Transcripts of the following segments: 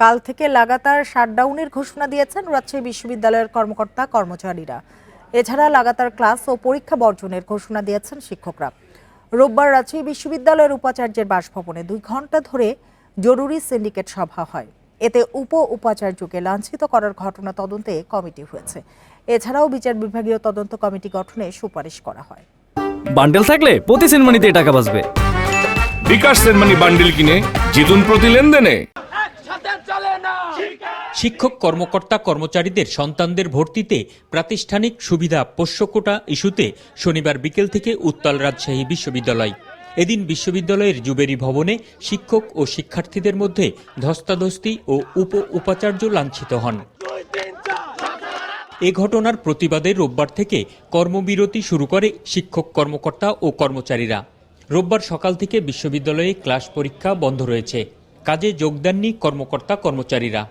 কাল থেকে লাগাতার শাটডাউনের ঘোষণা দিয়েছেন রাজশাহী বিশ্ববিদ্যালয়ের কর্মকর্তা কর্মচারীরা। এছাড়া লাগাতার ক্লাস ও পরীক্ষা বর্জনের ঘোষণা দিয়েছেন শিক্ষকরা। রোববার রাজশাহী বিশ্ববিদ্যালয়ের উপাচার্যের বাসভবনে দুই ঘণ্টা ধরে জরুরি সিন্ডিকেট সভা হয়। এতে উপ উপাচার্যকে লাঞ্ছিত করার ঘটনা তদন্তে কমিটি হয়েছে। এছাড়াও বিচার বিভাগীয় তদন্ত কমিটি গঠনে সুপারিশ করা হয়। বান্ডেল থাকলে প্রতি সেনমানিতে টাকা বাঁচবে। বিকাশ সেনমানি বান্ডিল কিনে জিতুন প্রতি লেনদেনে। শিক্ষক, কর্মকর্তা, কর্মচারীদের সন্তানদের ভর্তিতে প্রাতিষ্ঠানিক সুবিধা পোষ্যকোটা ইস্যুতে শনিবার বিকেল থেকে উত্তাল রাজশাহী বিশ্ববিদ্যালয়। এদিন বিশ্ববিদ্যালয়ের জুবেরি ভবনে শিক্ষক ও শিক্ষার্থীদের মধ্যে ধস্তাধস্তি ও উপ উপাচার্য লাঞ্ছিত হন। এ ঘটনার প্রতিবাদে রোববার থেকে কর্মবিরতি শুরু করে শিক্ষক, কর্মকর্তা ও কর্মচারীরা। রোববার সকাল থেকে বিশ্ববিদ্যালয়ে ক্লাস পরীক্ষা বন্ধ রয়েছে। কাজে যোগ দেননি কর্মকর্তা কর্মচারীরা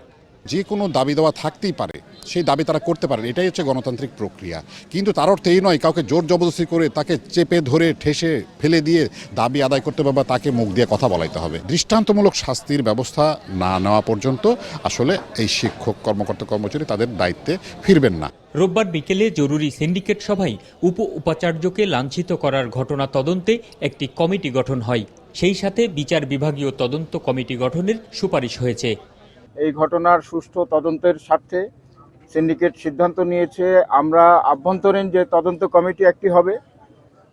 যে কোনো দাবি দেওয়া থাকতেই পারে, সেই দাবি তারা করতে পারেন, এটাই হচ্ছে গণতান্ত্রিক প্রক্রিয়া। কিন্তু তার অর্থ এই নয়, কাউকে জোর জবরদস্তি করে তাকে চেপে ধরে ঠেসে ফেলে দিয়ে দাবি আদায় করতে হবে বা তাকে মুখ দিয়ে কথা বলাইতে হবে। দৃষ্টান্তমূলক শাস্তির ব্যবস্থা না নেওয়া পর্যন্ত আসলে এই শিক্ষক, কর্মকর্তা, কর্মচারী তাদের দায়িত্বে ফিরবেন না। রোববার বিকেলে জরুরি সিন্ডিকেট সভায় উপ উপাচার্যকে লাঞ্ছিত করার ঘটনা তদন্তে একটি কমিটি গঠন হয়। সেই সাথে বিচার বিভাগীয় তদন্ত কমিটি গঠনের সুপারিশ হয়েছে। এই ঘটনার সুষ্ঠু তদন্তের স্বার্থে সিন্ডিকেট সিদ্ধান্ত নিয়েছে। আমরা আভ্যন্তরীণ যে তদন্ত কমিটি একটি হবে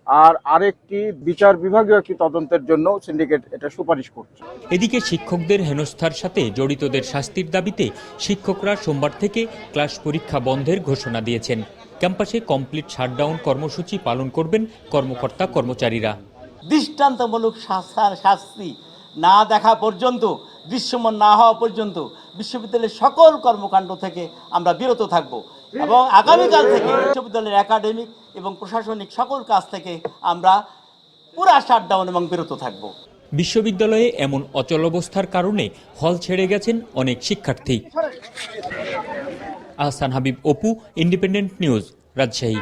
আর আরেকটি বিচার বিভাগীয় একটি তদন্তের জন্য সিন্ডিকেট এটা সুপারিশ করছে। এদিকে শিক্ষকদের হেনস্থার সাথে জড়িতদের শাস্তির দাবিতে শিক্ষকরা সোমবার থেকে ক্লাস পরীক্ষা বন্ধের ঘোষণা দিয়েছেন। ক্যাম্পাসে কমপ্লিট শাটডাউন কর্মসূচি পালন করবেন কর্মকর্তা কর্মচারীরা দৃষ্টান্তমূলক শাস্তি না দেখা পর্যন্ত দৃশ্যমান না হওয়া পর্যন্ত বিশ্ববিদ্যালয়ের সকল কর্মকাণ্ড থেকে আমরা বিরত থাকব। এবং আগামীকাল থেকে বিশ্ববিদ্যালয়ের একাডেমিক এবং প্রশাসনিক সকল কাজ থেকে আমরা পুরা শাটডাউন এবং বিরত থাকব। বিশ্ববিদ্যালয়ে এমন অচলাবস্থার কারণে হল ছেড়ে গেছেন অনেক শিক্ষার্থী। Ahsan Habib Apu independent news Rajshahi.